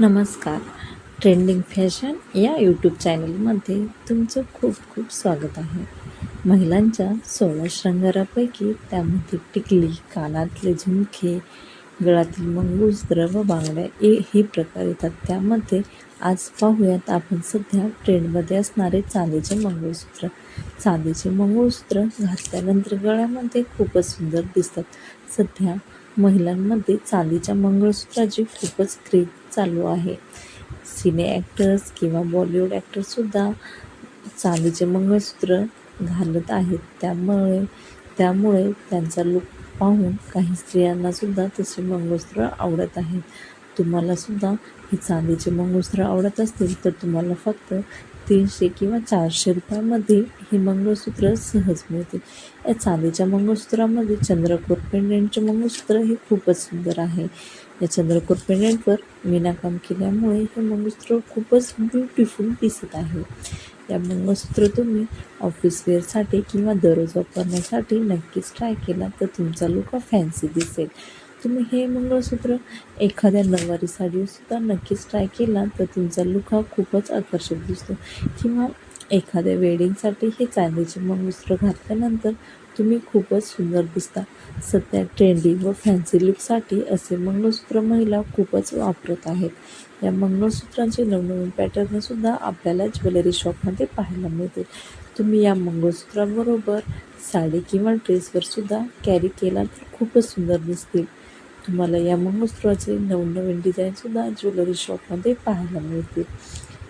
नमस्कार. Trending fashion या YouTube चॅनलमध्ये तुमचं खूप खूप स्वागत आहे. महिलांच्या सोळा शृंगारापैकी त्यामध्ये टिकली कानातले झुमके गळातील मंगूस व बांगड्या ए हे प्रकार येतात. त्यामध्ये आज पाहूयात आपण सध्या ट्रेंडमध्ये असणारे चांदीचे मंगळसूत्र. चांदीचे मंगळसूत्र घातल्यानंतर गळ्यामध्ये खूपच सुंदर दिसतात. सध्या महिलांमध्ये चांदीच्या मंगळसूत्राची खूपच क्रेज चालू आहे. सिने ॲक्टर्स किंवा बॉलिवूड ॲक्टर्ससुद्धा चांदीचे मंगळसूत्र घालत आहेत. त्यामुळे त्यामुळे त्यांचा लुक पाहून काही स्त्रियांनासुद्धा तसे मंगळसूत्र आवडत आहेत. तुम्हालासुद्धा हे चांदीचे मंगळसूत्र आवडत असतील तर तुम्हाला फक्त तीनशे किंवा चारशे रुपयामध्ये हे मंगळसूत्र सहज मिळते. या चांदीच्या मंगळसूत्रामध्ये चंद्रकोर पेंडेंटचे मंगळसूत्र हे खूपच सुंदर आहे. या चंद्रकोर पेंडेंटवर विनाकाम केल्यामुळे हे मंगळसूत्र खूपच ब्युटिफुल दिसत आहे. या मंगळसूत्र तुम्ही ऑफिस वेअरसाठी किंवा दररोज वापरण्यासाठी नक्कीच ट्राय केला तर तुमचा लुक फॅन्सी दिसेल. तुम्ही हे मंगळसूत्र एखाद्या नऊवारी साडीवरसुद्धा नक्कीच ट्राय केला तर तुमचा लुक हा खूपच आकर्षक दिसतो. किंवा एखाद्या वेडिंगसाठी हे चांदीचे मंगळसूत्र घातल्यानंतर तुम्ही खूपच सुंदर दिसता. सध्या ट्रेंडिंग व फॅन्सी लुकसाठी असे मंगळसूत्र महिला खूपच वापरत आहेत. या मंगळसूत्रांचे नवनवीन पॅटर्नसुद्धा आपल्याला ज्वेलरी शॉपमध्ये पाहायला मिळतील. तुम्ही या मंगळसूत्राबरोबर साडी किंवा ड्रेसवर सुद्धा कॅरी केला तर खूपच सुंदर दिसतील. तुम्हाला या मंगळसूत्राचे नवनवीन डिझाईनसुद्धा ज्वेलरी शॉपमध्ये पाहायला मिळतील.